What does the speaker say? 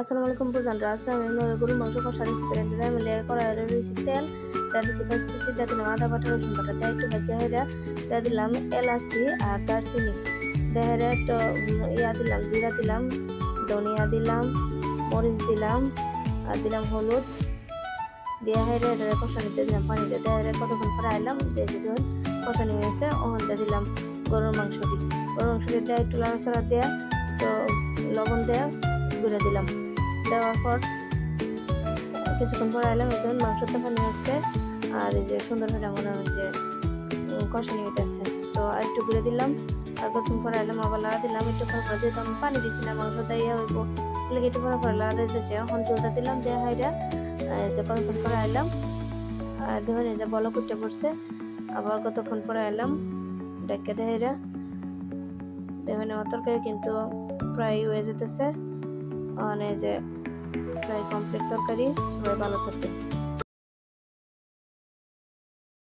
আসসালামু আলাইকুম বুঝান আজকে আমি গরুর মাংস কষা রেসিপি রেঁধে দেয় মিলে কড়াই রয়েছে তেল। দিয়ে দিচ্ছি পেঁয়াজ কুচি দিয়ে দিলাম আদা, বাটা, রসুন বাটা। দিয়ে একটু ভেজে হেরা দিয়ে দিলাম এলাচি আর দারচিনি। দেহেরে একটু ইয়া দিলাম, জিরা দিলাম, ধনিয়া দিলাম, মরিচ দিলাম আর দিলাম হলুদ। দিয়ে হেরে হেরে কষানি দিয়ে দিলাম পানি দিয়ে হেরে কতক্ষণ পরে আইলাম দিয়ে যে কষানি হয়েছে ওখান দিয়ে দিলাম গরুর মাংসটি। গরুর মাংসটি দিয়ে একটু লাড়াচাড়া দেয়া তো লবণ দেয়া ঘুরে দিলাম। দেওয়ার পর কিছুক্ষণ পরে এলাম একদম মাংস তখন হচ্ছে আর এই যে সুন্দর হয়ে মনে হয় যে কষানি হইতেছে। তো একটু ঘুরে দিলাম, আর কতক্ষণ পরে এলাম, আবার লাড়া দিলাম, একটু পরে পরে দিতাম পানি দিছি না মাংস দিয়ে হইব। লেগে একটু পরে পরে লাড়া দিতেছে, এখন জলটা দিলাম দেওয়া হাইরা যে কতক্ষণ পরে এলাম, আর ধরে যে বলো করতে পড়ছে, আবার কতক্ষণ পরে এলাম, ডেকে দেহাইরা দেখেন আমার তরকারি কিন্তু প্রায় হয়ে যেতেছে। মানে যে প্রায় কমপ্লিট তরকারি সবাই ভালো থাকবে